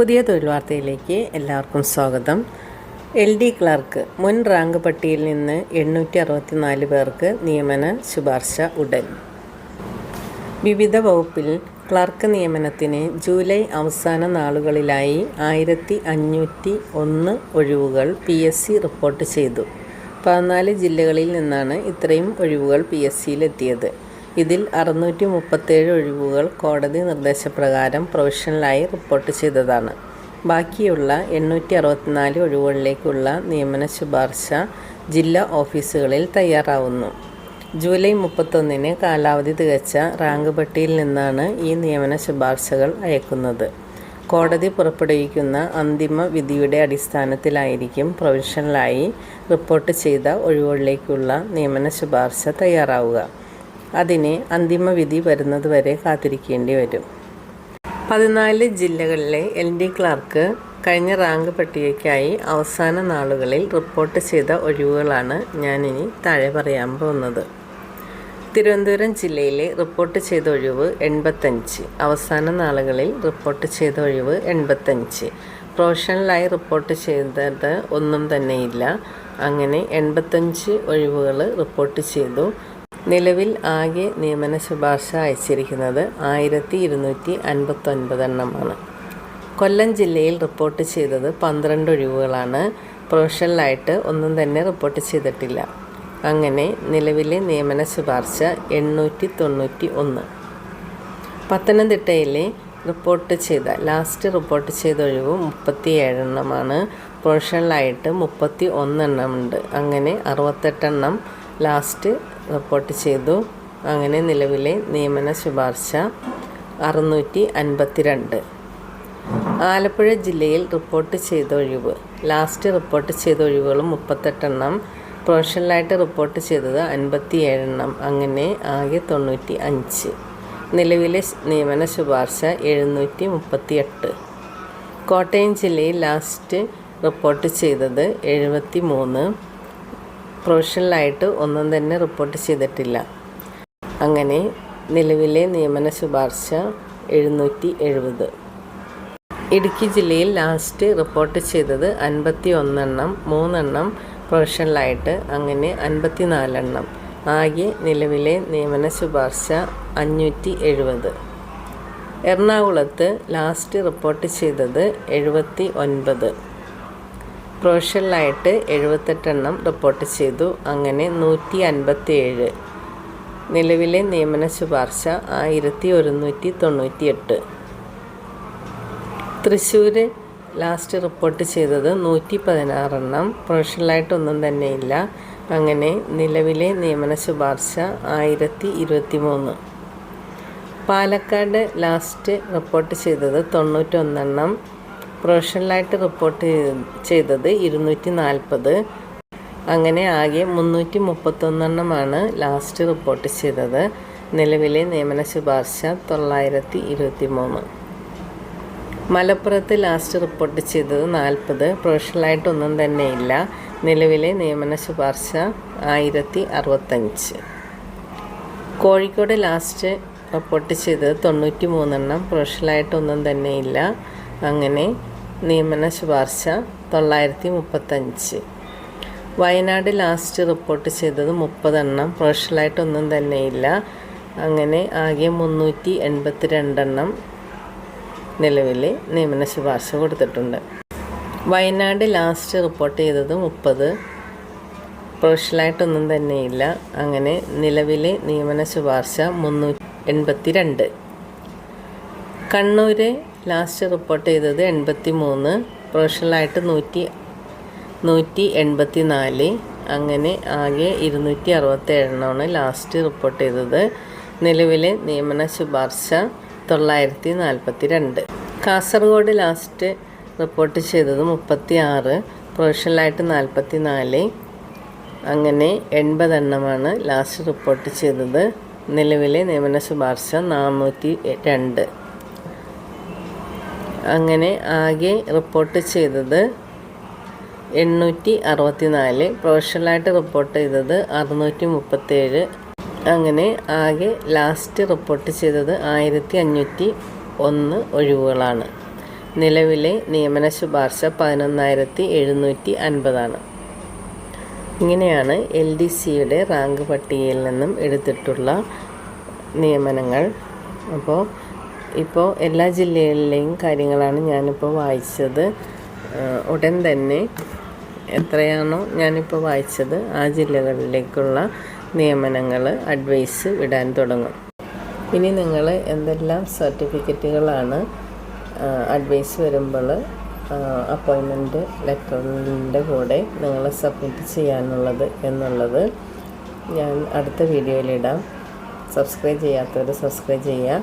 പുതിയ തൊഴിൽ വാർത്തയിലേക്ക് എല്ലാവർക്കും സ്വാഗതം. എൽ ഡി ക്ലർക്ക് മുൻ റാങ്ക് പട്ടികയിൽ നിന്ന് എണ്ണൂറ്റി അറുപത്തിനാല് പേർക്ക് നിയമന ശുപാർശ ഉടൻ. വിവിധ വകുപ്പിൽ ക്ലർക്ക് നിയമനത്തിന് ജൂലൈ അവസാന നാളുകളിലായി ആയിരത്തി അഞ്ഞൂറ്റി ഒന്ന് ഒഴിവുകൾ പി എസ് സി റിപ്പോർട്ട് ചെയ്തു. പതിനാല് ജില്ലകളിൽ നിന്നാണ് ഇത്രയും ഒഴിവുകൾ പി എസ് സിയിലെത്തിയത്. ഇതിൽ അറുന്നൂറ്റി മുപ്പത്തേഴ് ഒഴിവുകൾ കോടതി നിർദ്ദേശപ്രകാരം പ്രൊവിഷണലായി റിപ്പോർട്ട് ചെയ്തതാണ്. ബാക്കിയുള്ള എണ്ണൂറ്റി അറുപത്തിനാല് ഒഴിവുകളിലേക്കുള്ള നിയമന ശുപാർശ ജില്ലാ ഓഫീസുകളിൽ തയ്യാറാവുന്നു. ജൂലൈ മുപ്പത്തൊന്നിന് കാലാവധി തികച്ച റാങ്ക് പട്ടിയിൽ നിന്നാണ് ഈ നിയമന ശുപാർശകൾ അയക്കുന്നത്. കോടതി പുറപ്പെടുവിക്കുന്ന അന്തിമ വിധിയുടെ അടിസ്ഥാനത്തിലായിരിക്കും പ്രൊവിഷണലായി റിപ്പോർട്ട് ചെയ്ത ഒഴിവുകളിലേക്കുള്ള നിയമന ശുപാർശ തയ്യാറാവുക. അതിന് അന്തിമ വിധി വരുന്നതുവരെ കാത്തിരിക്കേണ്ടി വരും. പതിനാല് ജില്ലകളിലെ എൽ ഡി ക്ലാർക്ക് കഴിഞ്ഞ റാങ്ക് പട്ടികയ്ക്കായി അവസാന നാളുകളിൽ റിപ്പോർട്ട് ചെയ്ത ഒഴിവുകളാണ് ഞാനിനി താഴെ പറയാൻ പോകുന്നത്. തിരുവനന്തപുരം ജില്ലയിലെ റിപ്പോർട്ട് ചെയ്ത ഒഴിവ് എൺപത്തഞ്ച്. അവസാന നാളുകളിൽ റിപ്പോർട്ട് ചെയ്ത ഒഴിവ് എൺപത്തഞ്ച്. പ്രൊഫഷണലായി റിപ്പോർട്ട് ചെയ്തത് ഒന്നും തന്നെയില്ല. അങ്ങനെ എൺപത്തഞ്ച് ഒഴിവുകൾ റിപ്പോർട്ട് ചെയ്തു. നിലവിൽ ആകെ നിയമന ശുപാർശ അയച്ചിരിക്കുന്നത് ആയിരത്തി ഇരുന്നൂറ്റി അൻപത്തൊൻപതെണ്ണമാണ് കൊല്ലം ജില്ലയിൽ റിപ്പോർട്ട് ചെയ്തത് പന്ത്രണ്ട് ഒഴിവുകളാണ്. പ്രൊഫഷണലായിട്ട് ഒന്നും തന്നെ റിപ്പോർട്ട് ചെയ്തിട്ടില്ല. അങ്ങനെ നിലവിലെ നിയമന ശുപാർശ എണ്ണൂറ്റി തൊണ്ണൂറ്റി ഒന്ന് പത്തനംതിട്ടയിലെ റിപ്പോർട്ട് ചെയ്ത ലാസ്റ്റ് റിപ്പോർട്ട് ചെയ്ത ഒഴിവ് മുപ്പത്തി ഏഴെണ്ണമാണ് പ്രൊഫഷണലായിട്ട് മുപ്പത്തി ഒന്നെണ്ണമുണ്ട് അങ്ങനെ അറുപത്തെട്ടെണ്ണം ലാസ്റ്റ് റിപ്പോർട്ട് ചെയ്തു. അങ്ങനെ നിലവിലെ നിയമന ശുപാർശ അറുന്നൂറ്റി അൻപത്തിരണ്ട് ആലപ്പുഴ ജില്ലയിൽ റിപ്പോർട്ട് ചെയ്ത ഒഴിവ്. ലാസ്റ്റ് റിപ്പോർട്ട് ചെയ്ത ഒഴിവുകൾ മുപ്പത്തെട്ടെണ്ണം. പ്രൊഫഷണലായിട്ട് റിപ്പോർട്ട് ചെയ്തത് അൻപത്തി ഏഴെണ്ണം അങ്ങനെ ആകെ തൊണ്ണൂറ്റി അഞ്ച് നിലവിലെ നിയമന ശുപാർശ എഴുന്നൂറ്റി മുപ്പത്തി എട്ട് കോട്ടയം ജില്ലയിൽ ലാസ്റ്റ് റിപ്പോർട്ട് ചെയ്തത് എഴുപത്തി മൂന്ന് പ്രൊഫഷണലായിട്ട് ഒന്നും തന്നെ റിപ്പോർട്ട് ചെയ്തിട്ടില്ല. അങ്ങനെ നിലവിലെ നിയമന ശുപാർശ എഴുന്നൂറ്റി എഴുപത് ഇടുക്കി ജില്ലയിൽ ലാസ്റ്റ് റിപ്പോർട്ട് ചെയ്തത് അൻപത്തി ഒന്നെണ്ണം മൂന്നെണ്ണം പ്രൊഫഷണലായിട്ട് അങ്ങനെ അൻപത്തി നാലെണ്ണം ആകെ നിലവിലെ നിയമന ശുപാർശ അഞ്ഞൂറ്റി എഴുപത് എറണാകുളത്ത് ലാസ്റ്റ് റിപ്പോർട്ട് ചെയ്തത് എഴുപത്തി ഒൻപത് പ്രൊഫഷണലായിട്ട് എഴുപത്തെട്ടെണ്ണം റിപ്പോർട്ട് ചെയ്തു. അങ്ങനെ നൂറ്റി അൻപത്തി ഏഴ് നിലവിലെ നിയമന ശുപാർശ ആയിരത്തി ഒരുന്നൂറ്റി തൊണ്ണൂറ്റി എട്ട് തൃശ്ശൂർ ലാസ്റ്റ് റിപ്പോർട്ട് ചെയ്തത് നൂറ്റി പതിനാറെണ്ണം പ്രൊഫഷണലായിട്ടൊന്നും തന്നെയില്ല. അങ്ങനെ നിലവിലെ നിയമന ശുപാർശ ആയിരത്തി ഇരുപത്തി മൂന്ന് പാലക്കാട് ലാസ്റ്റ് റിപ്പോർട്ട് ചെയ്തത് തൊണ്ണൂറ്റൊന്നെണ്ണം. പ്രൊഫഷണലായിട്ട് റിപ്പോർട്ട് ചെയ്തത് ഇരുന്നൂറ്റി നാൽപ്പത് അങ്ങനെ ആകെ മുന്നൂറ്റി മുപ്പത്തൊന്നെണ്ണമാണ് ലാസ്റ്റ് റിപ്പോർട്ട് ചെയ്തത്. നിലവിലെ നിയമന ശുപാർശ തൊള്ളായിരത്തി ഇരുപത്തി മൂന്ന് മലപ്പുറത്ത് ലാസ്റ്റ് റിപ്പോർട്ട് ചെയ്തത് നാൽപ്പത്. പ്രൊഫഷണലായിട്ടൊന്നും തന്നെയില്ല നിലവിലെ നിയമന ശുപാർശ ആയിരത്തി അറുപത്തഞ്ച് കോഴിക്കോട് ലാസ്റ്റ് റിപ്പോർട്ട് ചെയ്തത് തൊണ്ണൂറ്റി മൂന്നെണ്ണം പ്രൊഫഷണലായിട്ടൊന്നും തന്നെയില്ല അങ്ങനെ നിയമന ശുപാർശ തൊള്ളായിരത്തി മുപ്പത്തഞ്ച് വയനാട് ലാസ്റ്റ് റിപ്പോർട്ട് ചെയ്തത് മുപ്പതെണ്ണം. പ്രൊഫഷണലായിട്ടൊന്നും തന്നെയില്ല. അങ്ങനെ ആകെ മുന്നൂറ്റി എൺപത്തി രണ്ടെണ്ണം നിലവിൽ നിയമന ശുപാർശ കൊടുത്തിട്ടുണ്ട്. വയനാട് ലാസ്റ്റ് റിപ്പോർട്ട് ചെയ്തത് മുപ്പത്. പ്രൊഫഷണലായിട്ടൊന്നും തന്നെയില്ല. അങ്ങനെ നിലവിലെ നിയമന ശുപാർശ മുന്നൂറ്റി എൺപത്തി രണ്ട് കണ്ണൂർ ലാസ്റ്റ് റിപ്പോർട്ട് ചെയ്തത് എൺപത്തി മൂന്ന് പ്രൊഫഷണലായിട്ട് നൂറ്റി നൂറ്റി എൺപത്തി നാല് അങ്ങനെ ആകെ ഇരുന്നൂറ്റി അറുപത്തേഴെണ്ണമാണ് ലാസ്റ്റ് റിപ്പോർട്ട് ചെയ്തത്. നിലവിലെ നിയമന ശുപാർശ തൊള്ളായിരത്തി നാൽപ്പത്തി രണ്ട് കാസർഗോഡ് ലാസ്റ്റ് റിപ്പോർട്ട് ചെയ്തത് മുപ്പത്തി ആറ് പ്രൊഫഷണലായിട്ട് നാൽപ്പത്തി നാല് അങ്ങനെ എൺപതെണ്ണമാണ് ലാസ്റ്റ് റിപ്പോർട്ട് ചെയ്തത്. നിലവിലെ നിയമന ശുപാർശ നാനൂറ്റി രണ്ട് അങ്ങനെ ആകെ റിപ്പോർട്ട് ചെയ്തത് എണ്ണൂറ്റി അറുപത്തി നാല് പ്രൊഫഷണലായിട്ട് റിപ്പോർട്ട് ചെയ്തത് അറുന്നൂറ്റി മുപ്പത്തേഴ് അങ്ങനെ ആകെ ലാസ്റ്റ് റിപ്പോർട്ട് ചെയ്തത് ആയിരത്തി അഞ്ഞൂറ്റി ഒന്ന് ഒഴിവുകളാണ്. നിലവിലെ നിയമന ശുപാർശ പതിനൊന്നായിരത്തി എഴുന്നൂറ്റി അൻപതാണ് ഇങ്ങനെയാണ് എൽ ഡി സിയുടെ റാങ്ക് പട്ടികയിൽ നിന്നും എടുത്തിട്ടുള്ള നിയമനങ്ങൾ. അപ്പോൾ ഇപ്പോൾ എല്ലാ ജില്ലകളിലെയും കാര്യങ്ങളാണ് ഞാനിപ്പോൾ വായിച്ചത്. ഉടൻ തന്നെ എത്രയാണോ ഞാനിപ്പോൾ വായിച്ചത് ആ ജില്ലകളിലേക്കുള്ള നിയമനങ്ങൾ അഡ്വൈസ് വിടാൻ തുടങ്ങും. ഇനി നിങ്ങൾ എന്തെല്ലാം സർട്ടിഫിക്കറ്റുകളാണ് അഡ്വൈസ് വരുമ്പോൾ അപ്പോയിൻമെന്റ് ലെറ്ററിന്റെ കൂടെ നിങ്ങൾ സബ്മിറ്റ് ചെയ്യാനുള്ളത് എന്നുള്ളത് ഞാൻ അടുത്ത വീഡിയോയിലിടാം സബ്സ്ക്രൈബ് ചെയ്യാത്തവർ സബ്സ്ക്രൈബ് ചെയ്യുക.